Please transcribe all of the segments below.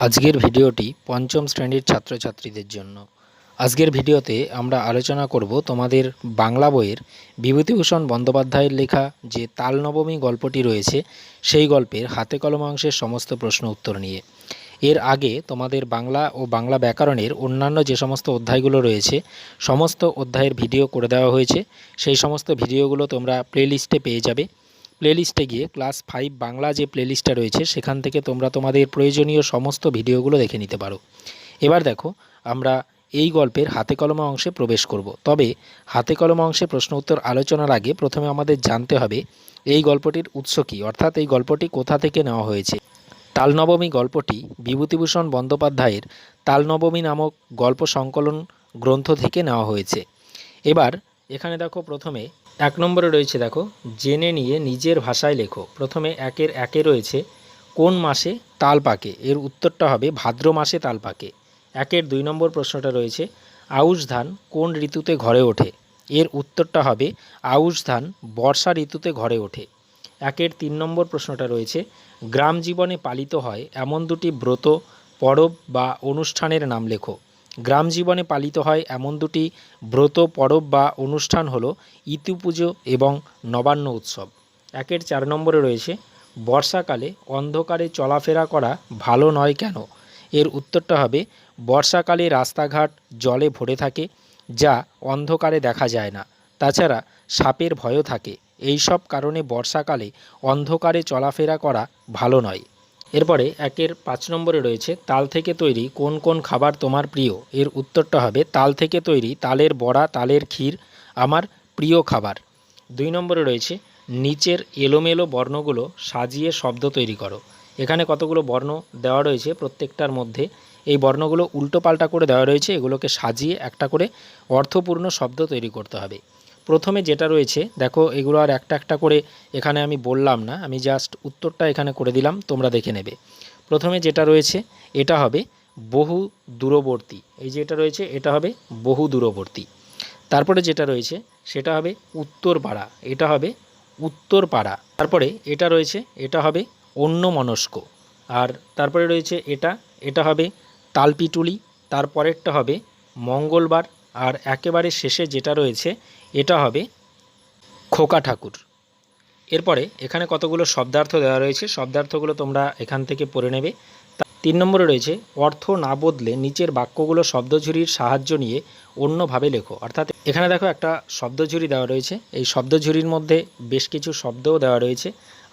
আজকের ভিডিওটি পঞ্চম শ্রেণির ছাত্রছাত্রীদের জন্য। আজকের ভিডিওতে আমরা আলোচনা করব তোমাদের বাংলা বইয়ের বিভূতিভূষণ বন্দ্যোপাধ্যায়ের লেখা যে তালনবমী গল্পটি রয়েছে, সেই গল্পের হাতে কলম অংশের সমস্ত প্রশ্ন উত্তর নিয়ে। এর আগে তোমাদের বাংলা ও বাংলা ব্যাকরণের অন্যান্য যে সমস্ত অধ্যায়গুলো রয়েছে, সমস্ত অধ্যায়ের ভিডিও করে দেওয়া হয়েছে। সেই সমস্ত ভিডিওগুলো তোমরা প্লেলিস্টে পেয়ে যাবে। প্লেলিস্টে গিয়ে ক্লাস ফাইভ বাংলা যে প্লেলিস্টটা রয়েছে, সেখান থেকে তোমরা তোমাদের প্রয়োজনীয় সমস্ত ভিডিওগুলো দেখে নিতে পারো। এবার দেখো, আমরা এই গল্পের হাতে কলমা অংশে প্রবেশ করব। তবে হাতে কলমা অংশে প্রশ্ন উত্তর আলোচনার আগে প্রথমে আমাদের জানতে হবে, এই গল্পটির উৎস কী? অর্থাৎ এই গল্পটি কোথা থেকে নেওয়া হয়েছে? তালনবমী গল্পটি বিভূতিভূষণ বন্দ্যোপাধ্যায়ের তালনবমী নামক গল্প সংকলন গ্রন্থ থেকে নেওয়া হয়েছে। এবার এখানে দেখো প্রথমে এক নম্বরে রয়েছে, দেখো, জেনে নিয়ে নিজের ভাষায় লেখো। প্রথমে একের একে রয়েছে, কোন মাসে তাল পাকে? এর উত্তরটা হবে ভাদ্র মাসে তাল পাকে। একের দুই নম্বর প্রশ্নটা রয়েছে, আউশ ধান কোন ঋতুতে ঘরে ওঠে? এর উত্তরটা হবে, আউশ ধান বর্ষা ঋতুতে ঘরে ওঠে। একের তিন নম্বর প্রশ্নটা রয়েছে, গ্রাম জীবনে পালিত হয় এমন দুটি ব্রত, পরব বা অনুষ্ঠানের নাম লেখো। গ্রাম জীবনে পালিত হয় এমন দুটি ব্রত, পরব বা অনুষ্ঠান হল ইতু পুজো এবং নবান্ন উৎসব। একের চার নম্বরে রয়েছে, বর্ষাকালে অন্ধকারে চলাফেরা করা ভালো নয় কেন? এর উত্তরটা হবে, বর্ষাকালে রাস্তাঘাট জলে ভরে থাকে, যা অন্ধকারে দেখা যায় না। তাছাড়া সাপের ভয়ও থাকে। এই সব কারণে বর্ষাকালে অন্ধকারে চলাফেরা করা ভালো নয়। এরপরে একের পাঁচ নম্বরে রয়েছে, তাল থেকে তৈরি কোন কোন খাবার তোমার প্রিয়? এর উত্তরটা হবে, তাল থেকে তৈরি তালের বড়া, তালের ক্ষীর আমার প্রিয় খাবার। দুই নম্বরে রয়েছে, নিচের এলোমেলো বর্ণগুলো সাজিয়ে শব্দ তৈরি করো। এখানে কতগুলো বর্ণ দেওয়া রয়েছে প্রত্যেকটার মধ্যে। এই বর্ণগুলো উল্টো পাল্টা করে দেওয়া রয়েছে, এগুলোকে সাজিয়ে একটা করে অর্থপূর্ণ শব্দ তৈরি করতে হবে। প্রথমে যেটা রয়েছে, দেখো এগুলো আর একটা একটা করে এখানে আমি বললাম না, আমি জাস্ট উত্তরটা এখানে করে দিলাম, তোমরা দেখে নেবে। প্রথমে যেটা রয়েছে, এটা হবে বহু দূরবর্তী। এই যেটা রয়েছে, এটা হবে বহু দূরবর্তী। তারপরে যেটা রয়েছে, সেটা হবে উত্তর পাড়া এটা হবে উত্তর পাড়া তারপরে এটা রয়েছে, এটা হবে অন্য মনস্ক আর তারপরে রয়েছে এটা এটা হবে তালপিটুলি, তারপরেরটা হবে মঙ্গলবার আর একেবারে শেষে যেটা রয়েছে, এটা হবে খোকা ঠাকুর। এরপরে এখানে কতগুলো শব্দার্থ দেওয়া রয়েছে, শব্দার্থগুলো তোমরা এখান থেকে পড়ে নেবে। তিন নম্বরে রয়েছে, অর্থ না বদলে নিচের বাক্যগুলো শব্দঝুরির সাহায্য নিয়ে অন্যভাবে লেখো। অর্থাৎ এখানে দেখো একটা শব্দঝুরি দেওয়া রয়েছে, এই শব্দঝুরির মধ্যে বেশ কিছু শব্দও দেওয়া রয়েছে।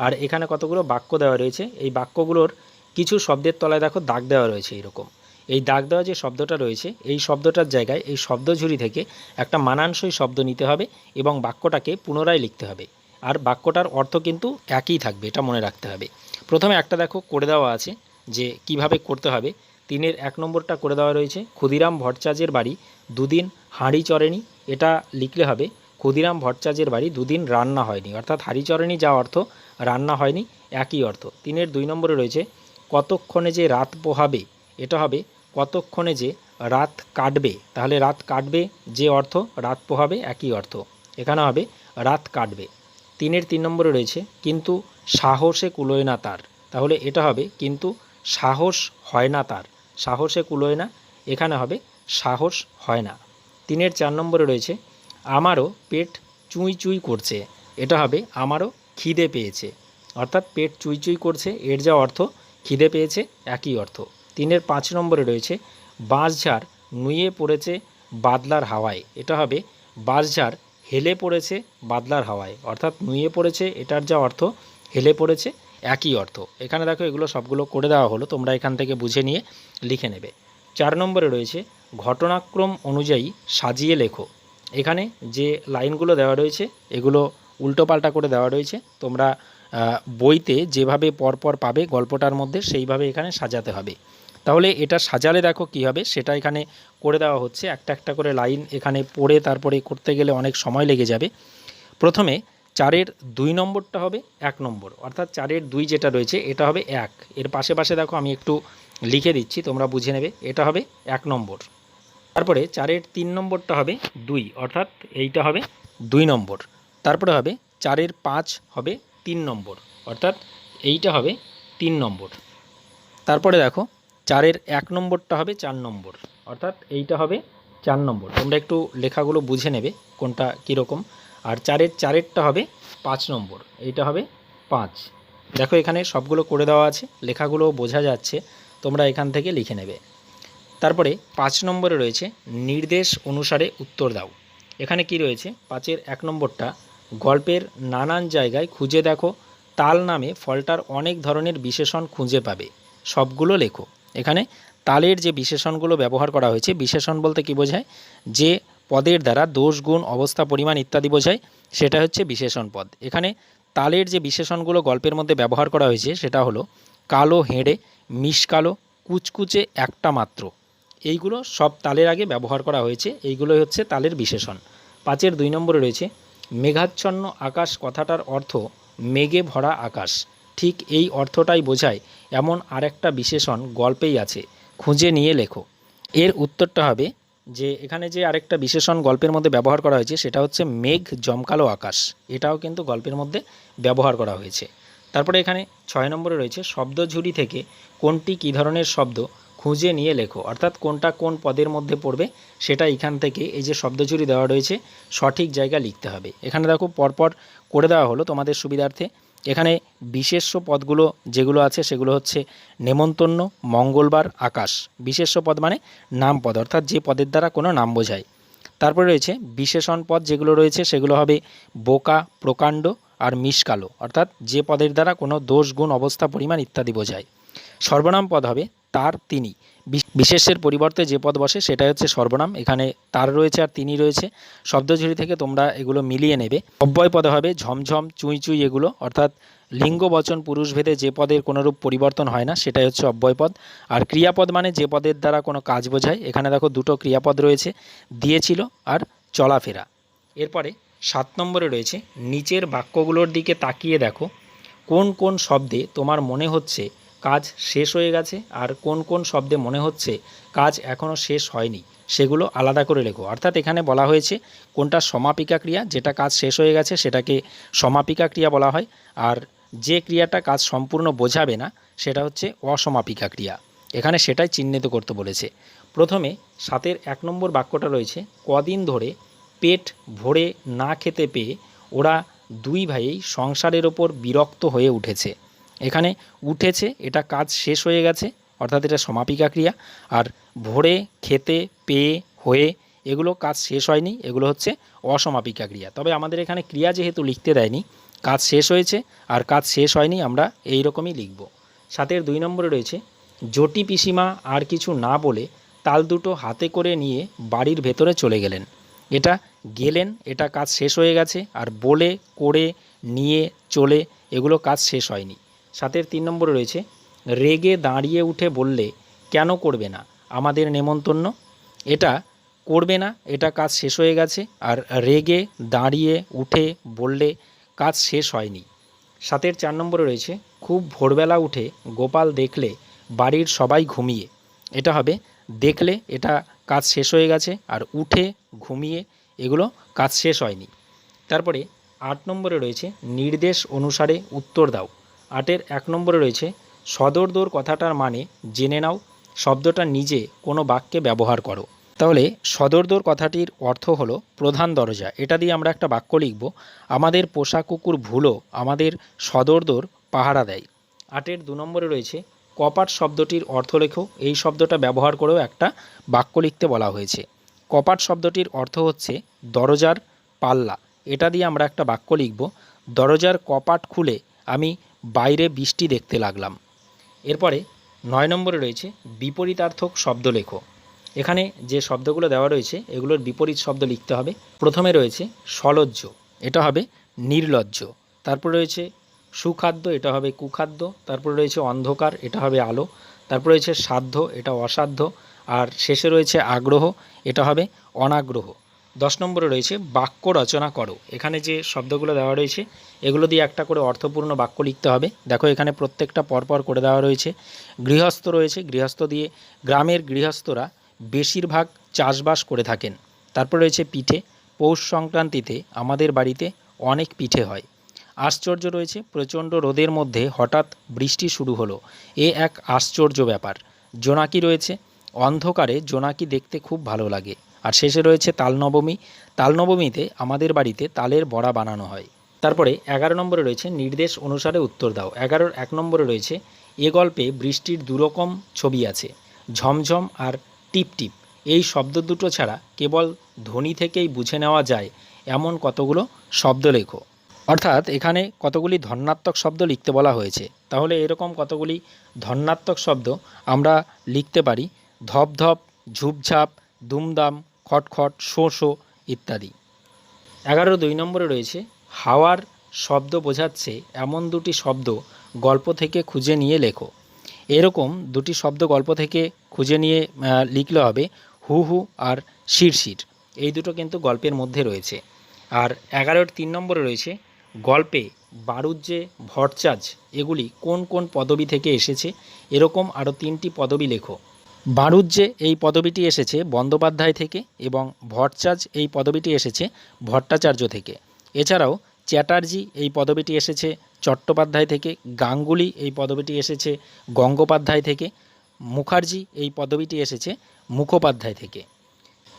আর এখানে কতগুলো বাক্য দেওয়া রয়েছে, এই বাক্যগুলোর কিছু শব্দের তলায় দেখো দাগ দেওয়া রয়েছে এরকম। এই দাগ দেওয়া যে শব্দটা রয়েছে, এই শব্দটার জায়গায় এই শব্দঝুরি থেকে একটা মানানসই শব্দ নিতে হবে এবং বাক্যটাকে পুনরায় লিখতে হবে। আর বাক্যটার অর্থ কিন্তু একই থাকবে, এটা মনে রাখতে হবে। প্রথমে একটা দেখো, করে দেওয়া আছে যে কীভাবে করতে হবে। তিনের এক নম্বরটা করে দেওয়া রয়েছে, ক্ষুদিরাম ভট্টাচার্যের বাড়ি দুদিন হাঁড়ি চড়েনি। এটা লিখলে হবে, ক্ষুদিরাম ভট্টাচার্যের বাড়ি দুদিন রান্না হয়নি। অর্থাৎ হাঁড়ি যা অর্থ রান্না হয়নি, একই অর্থ। তিনের দুই নম্বরে রয়েছে, কতক্ষণে যে রাত পোহাবে, এটা হবে কতক্ষণে যে রাত কাটবে? তাহলে রাত কাটবে যে অর্থ? রাত পোহাবে একই অর্থ। এখানে হবে রাত কাটবে। তিনের তিন নম্বরে রয়েছে, কিন্তু সাহসে কুলোয় না তার। তাহলে এটা হবে, কিন্তু সাহস হয় না তার। সাহসে কুলোয় না, এখানে হবে, সাহস হয় না। তিনের চার নম্বরে রয়েছে, আমারও পেট চুঁই চুঁই করছে। এটা হবে, আমারও খিদে পেয়েছে। অর্থাৎ পেট চুই চুই করছে, এর যা অর্থ, খিদে পেয়েছে, একই অর্থ। তিনের পাঁচ নম্বরে রয়েছে, বাঁশঝাড় নুয়ে পড়েছে বাদলার হাওয়ায়। এটা হবে বাঁশঝাড় হেলে পড়েছে বাদলার হাওয়ায়। অর্থাৎ নুয়ে পড়েছে, এটার যা অর্থ, হেলে পড়েছে, একই অর্থ। এখানে দেখো এগুলো সবগুলো করে দেওয়া হলো, তোমরা এখান থেকে বুঝে নিয়ে লিখে নেবে। চার নম্বরে রয়েছে, ঘটনাক্রম অনুযায়ী সাজিয়ে লেখো। এখানে যে লাইনগুলো দেওয়া রয়েছে, এগুলো উল্টোপাল্টা করে দেওয়া রয়েছে। তোমরা বইতে যেভাবে পরপর পাবে গল্পটার মধ্যে, সেইভাবে এখানে সাজাতে হবে। তাহলে এটা সাজালে দেখো কী হবে, সেটা এখানে করে দেওয়া হচ্ছে। একটা একটা করে লাইন এখানে পড়ে তারপরে করতে গেলে অনেক সময় লেগে যাবে। প্রথমে চারের দুই নম্বরটা হবে এক নম্বর, অর্থাৎ চারের দুই যেটা রয়েছে এটা হবে এক। এর পাশে পাশে দেখো আমি একটু লিখে দিচ্ছি, তোমরা বুঝে নেবে, এটা হবে এক নম্বর। তারপরে চারের তিন নম্বরটা হবে দুই, অর্থাৎ এইটা হবে দুই নম্বর। তারপরে হবে চারের পাঁচ হবে তিন নম্বর, অর্থাৎ এইটা হবে তিন নম্বর। তারপরে দেখো চারের এক নম্বরটা হবে চার নম্বর। অর্থাৎ এইটা হবে চার নম্বর। তোমরা একটু লেখাগুলো বুঝে নেবে কোনটা কীরকম। আর চারের চারেরটা হবে পাঁচ নম্বর। এইটা হবে পাঁচ। দেখো এখানে সবগুলো করে দেওয়া আছে, লেখাগুলো বোঝা যাচ্ছে, তোমরা এখান থেকে লিখে নেবে। তারপরে পাঁচ নম্বরে রয়েছে, নির্দেশ অনুসারে উত্তর দাও। এখানে কি রয়েছে? পাঁচের এক নম্বরটা, গল্পের নানান জায়গায় খুঁজে দেখো, তাল নামে ফলটার অনেক ধরনের বিশেষণ খুঁজে পাবে। সবগুলো লেখো। এখানে তালের যে বিশেষণগুলো ব্যবহার করা হয়েছে, বিশেষণ বলতে কি বোঝায়? যে পদের দ্বারা দোষ, গুণ, অবস্থা, পরিমাণ ইত্যাদি বোঝায়, সেটা হচ্ছে বিশেষণ পদ। এখানে তালের যে বিশেষণগুলো গল্পের মধ্যে ব্যবহার করা হয়েছে, সেটা হলো কালো, হেঁড়ে মিশকালো কুচকুচে একটা মাত্র। এইগুলো সব তালের আগে ব্যবহার করা হয়েছে, এইগুলোই হচ্ছে তালের বিশেষণ। পাঁচের দুই নম্বরে রয়েছে, মেঘাচ্ছন্ন আকাশ কথাটার অর্থ মেঘে ভরা আকাশ। ঠিক এই অর্থটাই বোঝায় এমন আরেকটা বিশেষণ গল্পেই আছে। খুঁজে নিয়ে লেখো। এর উত্তরটা হবে যে, এখানে যে আরেকটা বিশেষণ গল্পের মধ্যে ব্যবহার করা হয়েছে, সেটা হচ্ছে মেঘ জমকালো আকাশ। এটাও কিন্তু গল্পের মধ্যে ব্যবহার করা হয়েছে। তারপরে এখানে ছয় নম্বরে রয়েছে শব্দঝুরি থেকে কোনটি কী ধরনের শব্দ? খুঁজে নিয়ে লেখো। অর্থাৎ কোনটা কোন পদের মধ্যে পড়বে, সেটা এখান থেকে এই যে শব্দঝুরি দেওয়া রয়েছে, সঠিক জায়গা লিখতে হবে। এখানে দেখো পরপর করে দেওয়া হলো তোমাদের সুবিধার্থে। এখানে বিশেষ্য পদগুলো যেগুলো আছে সেগুলো হচ্ছে নেমন্তন্ন, মঙ্গলবার, আকাশ। বিশেষ্য পদ মানে নাম পদ, অর্থাৎ যে পদের দ্বারা কোনো নাম বোঝায়। তারপরে রয়েছে বিশেষণ পদ, যেগুলো রয়েছে সেগুলো হবে বোকা, প্রকাণ্ড আর মিসকালো, অর্থাৎ যে পদের দ্বারা কোনো দোষ গুণ অবস্থা, পরিমাণ ইত্যাদি বোঝায়। সর্বনাম পদ হবে তার তিনি। বিশেষের পরিবর্তে যে পদ বসে সেটাই হচ্ছে সর্বনাম। এখানে তার রয়েছে আর তিনি রয়েছে। শব্দঝুরি থেকে তোমরা এগুলো মিলিয়ে নেবে। অব্যয় পদে হবে ঝমঝম, চুঁই চুঁই এগুলো। অর্থাৎ লিঙ্গ, বচন পুরুষভেদে যে পদের কোনোরূপ পরিবর্তন হয় না, সেটাই হচ্ছে অব্যয়পদ আর ক্রিয়াপদ মানে যে পদের দ্বারা কোনো কাজ বোঝায়। এখানে দেখো দুটো ক্রিয়াপদ রয়েছে, দিয়েছিল আর চলাফেরা। এরপরে সাত নম্বরে রয়েছে, নিচের বাক্যগুলোর দিকে তাকিয়ে দেখো, কোন কোন শব্দে তোমার মনে হচ্ছে কাজ শেষ হয়ে গেছে আর কোন কোন শব্দে মনে হচ্ছে কাজ এখনও শেষ হয়নি, সেগুলো আলাদা করে লেখো। অর্থাৎ এখানে বলা হয়েছে কোনটা সমাপিকা ক্রিয়া, যেটা কাজ শেষ হয়ে গেছে সেটাকে সমাপিকা ক্রিয়া বলা হয়, আর যে ক্রিয়াটা কাজ সম্পূর্ণ বোঝাবে না সেটা হচ্ছে অসমাপিকা ক্রিয়া। এখানে সেটাই চিহ্নিত করতে বলেছে। প্রথমে সাতের এক নম্বর বাক্যটা রয়েছে, কদিন ধরে পেট ভরে না খেতে পেয়ে ওরা দুই ভাইয়েই সংসারের ওপর বিরক্ত হয়ে উঠেছে। এখানে উঠেছে, এটা কাজ শেষ হয়ে গেছে, অর্থাৎ এটা সমাপিকা ক্রিয়া। আর ভরে খেতে, পেয়ে, হয়ে, এগুলো কাজ শেষ হয়নি, এগুলো হচ্ছে অসমাপিকা ক্রিয়া। তবে আমাদের এখানে ক্রিয়া যেহেতু লিখতে দেয়নি, কাজ শেষ হয়েছে, আর কাজ শেষ হয়নি, আমরা এই রকমই লিখব। সাতের দুই নম্বরে রয়েছে, জটি পিসিমা আর কিছু না বলে তাল দুটো হাতে করে নিয়ে বাড়ির ভেতরে চলে গেলেন। এটা গেলেন, এটা কাজ শেষ হয়ে গেছে, আর বলে, করে, নিয়ে, চলে, এগুলো কাজ শেষ হয়নি। সাতের তিন নম্বরে রয়েছে, রেগে দাঁড়িয়ে উঠে বললে কেন করবে না? আমাদের নেমন্তন্ন। এটা করবে না, এটা কাজ শেষ হয়ে গেছে, আর রেগে দাঁড়িয়ে উঠে বললে কাজ শেষ হয়নি। সাতের চার নম্বরে রয়েছে, খুব ভোরবেলা উঠে গোপাল দেখলে বাড়ির সবাই ঘুমিয়ে। এটা হবে, দেখলে এটা কাজ শেষ হয়ে গেছে, আর উঠে ঘুমিয়ে এগুলো কাজ শেষ হয়নি। তারপরে আট নম্বরে রয়েছে, নির্দেশ অনুসারে উত্তর দাও। আটের এক নম্বরে রয়েছে সদর্দর কথাটার মানে জেনে নাও, শব্দটা নিজে কোনো বাক্যে ব্যবহার করো। তাহলে সদর্দর কথাটির অর্থ হলো প্রধান দরজা। এটা দিয়ে আমরা একটা বাক্য লিখব, আমাদের পোষা কুকুর ভুলো, আমাদের সদর্দর পাহারা দেয়। আটের দু নম্বরে রয়েছে, কপাট শব্দটির অর্থ লেখো, এই শব্দটা ব্যবহার করেও একটা বাক্য লিখতে বলা হয়েছে। কপাট শব্দটির অর্থ হচ্ছে দরজার পাল্লা। এটা দিয়ে আমরা একটা বাক্য লিখব, দরজার কপাট খুলে আমি বাইরে বৃষ্টি দেখতে লাগলাম। এরপরে নয় নম্বরে রয়েছে বিপরীতার্থক শব্দ লেখো এখানে যে শব্দগুলো দেওয়া রয়েছে, এগুলোর বিপরীত শব্দ লিখতে হবে। প্রথমে রয়েছে সলজ্জ, এটা হবে নির্লজ্জ। তারপর রয়েছে সুখাদ্য, এটা হবে কুখাদ্য। তারপর রয়েছে অন্ধকার, এটা হবে আলো। তারপর রয়েছে সাধ্য, এটা অসাধ্য। আর শেষে রয়েছে আগ্রহ, এটা হবে অনাগ্রহ। দশ নম্বরে রয়েছে, বাক্য রচনা করো। এখানে যে শব্দগুলো দেওয়া রয়েছে, এগুলো দিয়ে একটা করে অর্থপূর্ণ বাক্য লিখতে হবে। দেখো, এখানে প্রত্যেকটা পরপর করে দেওয়া রয়েছে। গৃহস্থ রয়েছে, গৃহস্থ দিয়ে গ্রামের গৃহস্থরা বেশিরভাগ চাষবাস করে থাকেন। তারপর রয়েছে পিঠে, পৌষ সংক্রান্তিতে আমাদের বাড়িতে অনেক পিঠে হয়। আশ্চর্য রয়েছে, প্রচণ্ড রোদের মধ্যে হঠাৎ বৃষ্টি শুরু হলো। এ এক আশ্চর্য ব্যাপার। জোনাকি রয়েছে, অন্ধকারে জোনাকি দেখতে খুব ভালো লাগে। আর শেষে রয়েছে তাল নবমী। তাল নবমীতে আমাদের বাড়িতে তালের বড়া বানানো হয়। তারপরে এগারো নম্বরে রয়েছে নির্দেশ অনুসারে উত্তর দাও। এগারোর এক নম্বরে রয়েছে এ গল্পে বৃষ্টির দুরকম ছবি আছে, ঝমঝম আর টিপ টিপ। এই শব্দ দুটো ছাড়া কেবল ধ্বনি থেকেই বুঝে নেওয়া যায়, এমন কতগুলো শব্দ লেখো। অর্থাৎ এখানে কতগুলি ধন্যাত্মক শব্দ লিখতে বলা হয়েছে। তাহলে এরকম কতগুলি ধন্যাত্মক শব্দ আমরা লিখতে পারি? ধপ ধপ, ঝুপঝাপ, দুমদাম খটখট, শো শো ইত্যাদি। এগারো দুই নম্বরে রয়েছে, হাওয়ার শব্দ বোঝাচ্ছে এমন দুটি শব্দ গল্প থেকে খুঁজে নিয়ে লেখো। এরকম দুটি শব্দ গল্প থেকে খুঁজে নিয়ে লিখলে হবে হু হু আর শিরশির এই দুটো কিন্তু গল্পের মধ্যে রয়েছে। আর এগারোর তিন নম্বরে রয়েছে, গল্পে বারুজ্যে ভট্টাচ এগুলি কোন কোন পদবি থেকে এসেছে? এরকম আরও তিনটি পদবি লেখো। বারুজ্যে এই পদবিটি এসেছে বন্দ্যোপাধ্যায় থেকে এবং ভট্টাচ এই পদবিটি এসেছে ভট্টাচার্য থেকে। এছাড়াও চ্যাটার্জি এই পদবিটি এসেছে চট্টোপাধ্যায় থেকে, গাঙ্গুলি এই পদবিটি এসেছে গঙ্গোপাধ্যায় থেকে, মুখার্জি এই পদবিটি এসেছে মুখোপাধ্যায় থেকে।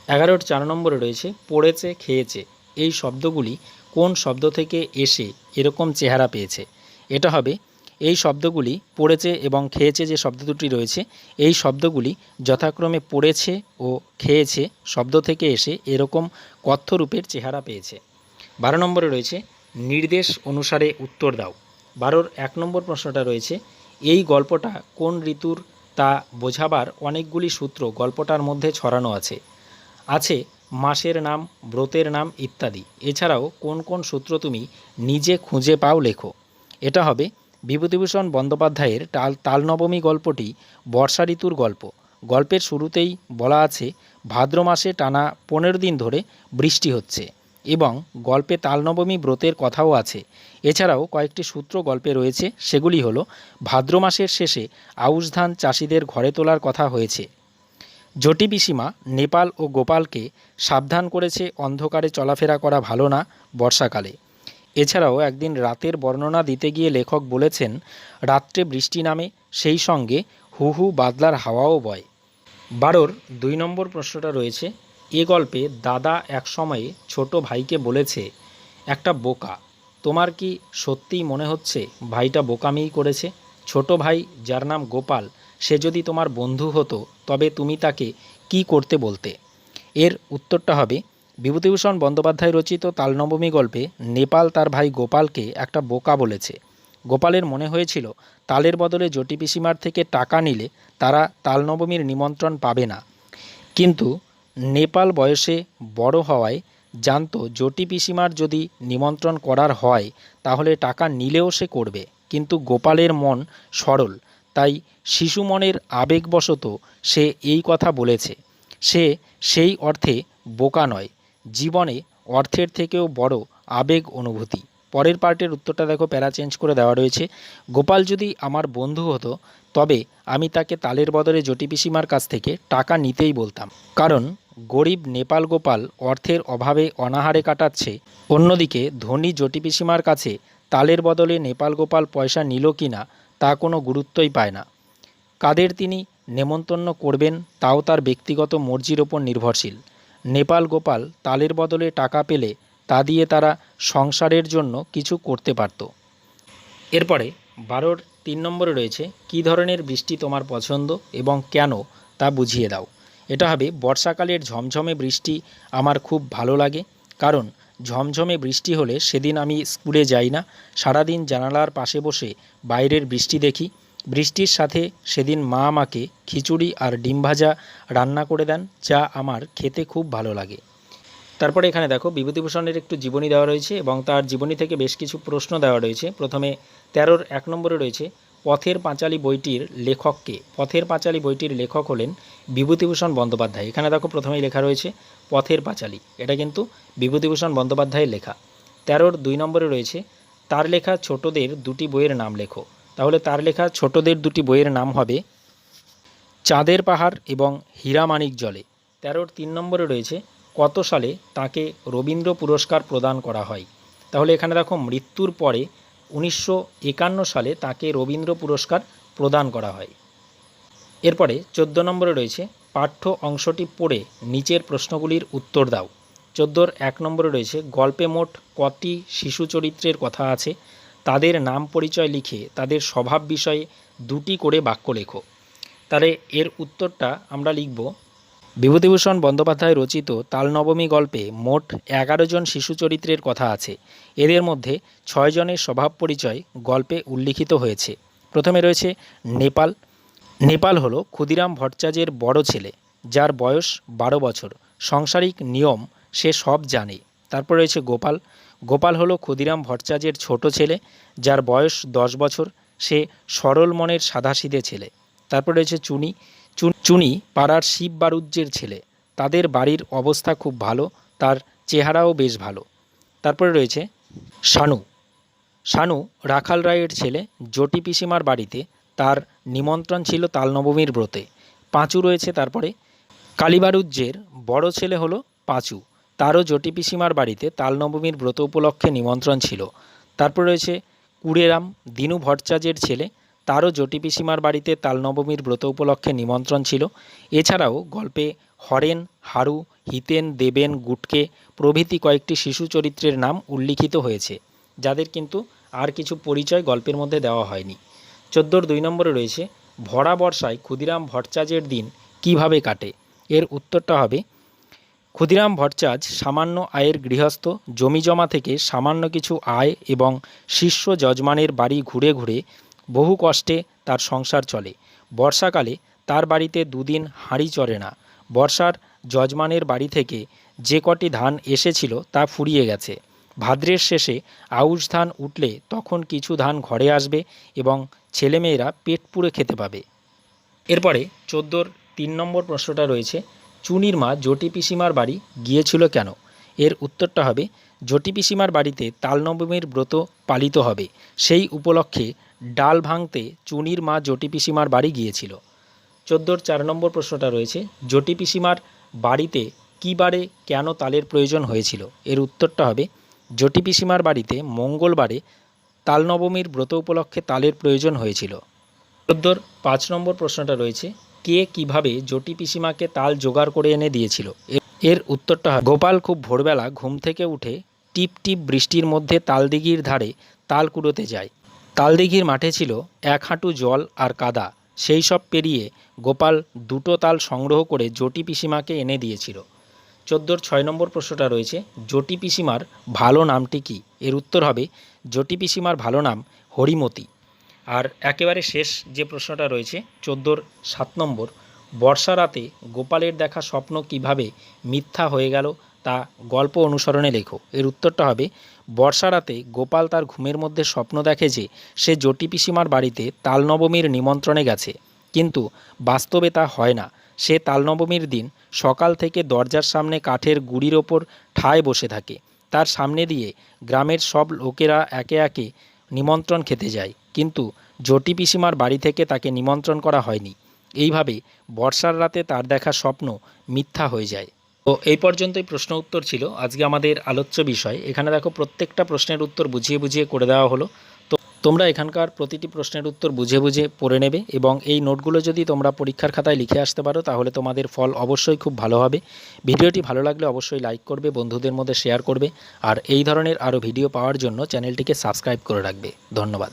এগারোর চার নম্বরে রয়েছে পড়েছে, খেয়েছে। এই শব্দগুলি কোন শব্দ থেকে এসে এরকম চেহারা পেয়েছে? এটা হবে এই শব্দগুলি পড়েছে এবং খেয়েছে যে শব্দ দুটি রয়েছে, এই শব্দগুলি যথাক্রমে পড়েছে ও খেয়েছে শব্দ থেকে এসে এরকম কথ্যরূপের চেহারা পেয়েছে। বারো নম্বরে রয়েছে, নির্দেশ অনুসারে উত্তর দাও। বারোর এক নম্বর প্রশ্নটা রয়েছে, এই গল্পটা কোন ঋতুর তা বোঝাবার অনেকগুলি সূত্র গল্পটার মধ্যে ছড়ানো আছে? আছে মাসের নাম, ব্রতের নাম ইত্যাদি। এছাড়াও কোন কোন সূত্র তুমি নিজে খুঁজে পাও লেখো? এটা হবে বিভূতিভূষণ বন্দ্যোপাধ্যায়ের তাল তালনবমী গল্পটি বর্ষা ঋতুর গল্প। গল্পের শুরুতেই বলা আছে, ভাদ্র মাসে টানা পনেরো দিন ধরে বৃষ্টি হচ্ছে এবং গল্পে তালনবমী ব্রতের কথাও আছে। এছাড়াও কয়েকটি সূত্র গল্পে রয়েছে, সেগুলি হলো, ভাদ্র মাসের শেষে আউশ ধান চাষিদের ঘরে তোলার কথা হয়েছে। জটি পিসিমা, নেপাল ও গোপালকে সাবধান করেছে, অন্ধকারে চলাফেরা করা ভালো না বর্ষাকালে। এছাড়াও একদিন রাতের বর্ণনা দিতে গিয়ে লেখক বলেছেন, রাত্রে বৃষ্টি নামে, সেই সঙ্গে হু হু বাদলার হাওয়াও বয়। বারোর দুই নম্বর প্রশ্নটা রয়েছে, এ গল্পে দাদা এক সময়ে ছোট ভাইকে বলেছে, একটা বোকা, তোমার কি সত্যিই মনে হচ্ছে ভাইটা বোকামিই করেছে? ছোট ভাই যার নাম গোপাল, সে যদি তোমার বন্ধু হতো, তবে তুমি তাকে কি করতে বলতে? এর উত্তরটা হবে বিভূতিভূষণ বন্দ্যোপাধ্যায় রচিত তালনবমী গল্পে নেপাল তার ভাই গোপালকে একটা বোকা বলেছে। গোপালের মনে হয়েছিল, তালের বদলে জটি পিসিমার থেকে টাকা নিলে তারা তালনবমীর নিমন্ত্রণ পাবে না। কিন্তু নেপাল বয়সে বড় হওয়ায় জানতো জটি পিসিমার যদি নিমন্ত্রণ করার হয়, তাহলে টাকা নিলেও সে করবে। কিন্তু গোপালের মন সরল, তাই শিশু মনের আবেগবশত সে এই কথা বলেছে। সে সেই অর্থে বোকা নয় জীবনে অর্থের থেকেও বড় আবেগ অনুভূতি। পরের পার্টের উত্তরটা দেখো, প্যারা চেঞ্জ করে দেওয়া রয়েছে। গোপাল, যদি আমার বন্ধু হতো, তবে আমি তাকে তালের বদলে জটি পিসিমার কাছ থেকে টাকা নিতেই বলতাম। কারণ গরিব নেপাল গোপাল অর্থের অভাবে অনাহারে কাটাচ্ছে। অন্যদিকে ধনী জটি পিসিমার কাছে তালের বদলে নেপাল গোপাল পয়সা নিল কি না তা কোনো গুরুত্বই পায় না। কাদের তিনি নেমন্তন্ন করবেন, তাও তার ব্যক্তিগত মর্জির ওপর নির্ভরশীল। নেপাল গোপাল তালের বদলে টাকা পেলে তা দিয়ে তারা সংসারের জন্য কিছু করতে পারত। এরপরে বারোর তিন নম্বরে রয়েছে, কী ধরনের বৃষ্টি তোমার পছন্দ এবং কেন তা বুঝিয়ে দাও। এটা হবে বর্ষাকালের ঝমঝমে বৃষ্টি আমার খুব ভালো লাগে, কারণ ঝমঝমে বৃষ্টি হলে সেদিন আমি স্কুলে যাই না, সারাদিন জানালার পাশে বসে বাইরের বৃষ্টি দেখি বৃষ্টির সাথে সেদিন মা আমাকে খিচুড়ি আর ডিম ভাজা রান্না করে দেন, যা আমার খেতে খুব ভালো লাগে। তারপরে এখানে দেখো, বিভূতিভূষণের একটু জীবনী দেওয়া রয়েছে এবং তার জীবনী থেকে বেশ কিছু প্রশ্ন দেওয়া রয়েছে। প্রথমে, তেরোর এক নম্বরে রয়েছে, পথের পাঁচালী বইটির লেখককে। পথের পাঁচালী বইটির লেখক হলেন বিভূতিভূষণ বন্দ্যোপাধ্যায়। এখানে দেখো, প্রথমেই লেখা রয়েছে, পথের পাঁচালী। এটা কিন্তু বিভূতিভূষণ বন্দ্যোপাধ্যায়ের লেখা। তেরোর দুই নম্বরে রয়েছে, তার লেখা ছোটদের দুটি বইয়ের নাম লেখো। তাহলে তার লেখা ছোটদের দুটি বইয়ের নাম হবে চাঁদের পাহাড় এবং হীরামানিক জলে। তেরোর তিন নম্বরে রয়েছে, কত সালে তাকে রবীন্দ্র পুরস্কার প্রদান করা হয়? তাহলে এখানে দেখো, মৃত্যুর পরে উনিশশো একান্ন সালে তাকে রবীন্দ্র পুরস্কার প্রদান করা হয়। এরপরে চোদ্দ নম্বরে রয়েছে, পাঠ্য অংশটি পড়ে নিচের প্রশ্নগুলির উত্তর দাও। চোদ্দোর এক নম্বরে রয়েছে, গল্পে মোট কটি শিশু চরিত্রের কথা আছে? তাদের নাম পরিচয় লিখে তাদের স্বভাব বিষয়ে দুটি করে বাক্য লেখো। তাহলে এর উত্তরটা আমরা লিখব, বিভূতিভূষণ বন্দ্যোপাধ্যায় রচিত তালনবমী গল্পে মোট এগারো জন শিশু চরিত্রের কথা আছে। এদের মধ্যে ছয় জনের স্বভাব পরিচয় গল্পে উল্লিখিত হয়েছে। প্রথমে রয়েছে নেপাল। নেপাল হলো ক্ষুদিরাম ভট্টাচার্যের বড় ছেলে, যার বয়স বারো বছর। সাংসারিক নিয়ম সে সব জানে। তারপর রয়েছে গোপাল। গোপাল হলো ক্ষুদিরাম ভট্টাচার্যের ছোট ছেলে, যার বয়স দশ বছর। সে সরল মনের সাদাসিধে ছেলে। তারপর রয়েছে চুনি। চুনি পাড়ার শিব বারুজ্যের ছেলে। তাদের বাড়ির অবস্থা খুব ভালো, তার চেহারাও বেশ ভালো। তারপরে রয়েছে শানু। শানু রাখাল রায়ের ছেলে, জটি পিসিমার বাড়িতে। তার নিমন্ত্রণ ছিল তালনবমীর ব্রতে। পাঁচু রয়েছে তারপরে। কালীবারুজ্যের বড় ছেলে হলো পাঁচু। তারও জটি পিসিমার বাড়িতে তালনবমীর ব্রত উপলক্ষে নিমন্ত্রণ ছিল। তারপর রয়েছে কুড়েরাম, দিনু ভট্টাচার্যের ছেলে। তারও জটি পিসিমার বাড়িতে তালনবমীর ব্রত উপলক্ষে নিমন্ত্রণ ছিল। এছাড়াও গল্পে হরেন, হারু, হিতেন, দেবেন, গুটকে প্রভৃতি কয়েকটি শিশু চরিত্রের নাম উল্লিখিত হয়েছে, যাদের কিন্তু আর কিছু পরিচয় গল্পের মধ্যে দেওয়া হয়নি। চোদ্দোর দুই নম্বরে রয়েছে, ভরা বর্ষায় ক্ষুদিরাম ভট্টাচার্যের দিন কীভাবে কাটে? এর উত্তরটা হবে ক্ষুদিরাম ভট্টাচার্য সামান্য আয়ের গৃহস্থ, জমি জমা থেকে সামান্য কিছু আয় এবং শিষ্য যজমানের বাড়ি ঘুরে ঘুরে বহু কষ্টে তার সংসার চলে। বর্ষাকালে তার বাড়িতে দুদিন হাঁড়ি চড়ে না। বর্ষার যজমানের বাড়ি থেকে যে কটি ধান এসেছিল তা ফুরিয়ে গেছে। ভাদ্রের শেষে আউশ ধান উঠলে তখন কিছু ধান ঘরে আসবে এবং ছেলেমেয়েরা পেট পুড়ে খেতে পাবে। এরপরে চোদ্দোর তিন নম্বর প্রশ্নটা রয়েছে চুনির মা জটি পিসিমার বাড়ি গিয়েছিল কেন? এর উত্তরটা হবে জটি পিসিমার বাড়িতে তালনবমীর ব্রত পালিত হবে। সেই উপলক্ষে ডাল ভাঙতে চুনির মা জটি পিসিমার বাড়ি গিয়েছিল। চোদ্দোর চার নম্বর প্রশ্নটা রয়েছে জটি পিসিমার বাড়িতে কী বারে কেন তালের প্রয়োজন হয়েছিল? এর উত্তরটা হবে জটি পিসিমার বাড়িতে মঙ্গলবারে তালনবমীর ব্রত উপলক্ষে তালের প্রয়োজন হয়েছিল। চোদ্দোর পাঁচ নম্বর প্রশ্নটা রয়েছে কে কীভাবে জটি পিসিমাকে তাল জোগাড় করে এনে দিয়েছিল? এর- উত্তরটা হয়, গোপাল খুব ভোরবেলা ঘুম থেকে উঠে টিপ টিপ বৃষ্টির মধ্যে তালদিঘির ধারে তাল কুড়োতে যায়। তালদিঘির মাঠে ছিল এক হাঁটু জল আর কাদা। সেই সব পেরিয়ে গোপাল দুটো তাল সংগ্রহ করে জটি পিসিমাকে এনে দিয়েছিল। চোদ্দোর ছয় নম্বর প্রশ্নটা রয়েছে, জটি পিসিমার ভালো নামটি কি? এর উত্তর হবে, জটি পিসিমার ভালো নাম হরিমতি। আর একেবারে শেষ যে প্রশ্নটা রয়েছে, চোদ্দোর সাত নম্বর, বর্ষা রাতে গোপালের দেখা স্বপ্ন কীভাবে মিথ্যা হয়ে গেল তা গল্প অনুসরণে লেখো। এর উত্তরটা হবে, বর্ষা রাতে গোপাল তার ঘুমের মধ্যে স্বপ্ন দেখে যে সে জটি পিসিমার বাড়িতে তালনবমীর নিমন্ত্রণে গেছে। কিন্তু বাস্তবে তা হয় না। সে তালনবমীর দিন সকাল থেকে দরজার সামনে কাঠের গুড়ির ওপর ঠায় বসে থাকে। তার সামনে দিয়ে গ্রামের সব লোকেরা একে একে নিমন্ত্রণ খেতে যায়। কিন্তু জটি পিসিমার বাড়ি থেকে তাকে নিমন্ত্রণ করা হয়নি। এইভাবে বর্ষার রাতে তার দেখা স্বপ্ন মিথ্যা হয়ে যায়। তো এই পর্যন্তই প্রশ্ন উত্তর ছিল। আজকে আমাদের আলোচ্য বিষয়। এখানে দেখো প্রত্যেকটা প্রশ্নের উত্তর বুঝিয়ে বুঝিয়ে করে দেওয়া হলো। তো তোমরা এখানকার প্রতিটি প্রশ্নের উত্তর বুঝে বুঝে পড়ে নেবে এবং এই নোটগুলো যদি তোমরা পরীক্ষার খাতায় লিখে আসতে পারো, তাহলে তোমাদের ফল অবশ্যই খুব ভালো হবে। ভিডিওটি ভালো লাগলে অবশ্যই লাইক করবে, বন্ধুদের মধ্যে শেয়ার করবে। আর এই ধরনের আরও ভিডিও পাওয়ার জন্য চ্যানেলটিকে সাবস্ক্রাইব করে রাখবে। ধন্যবাদ।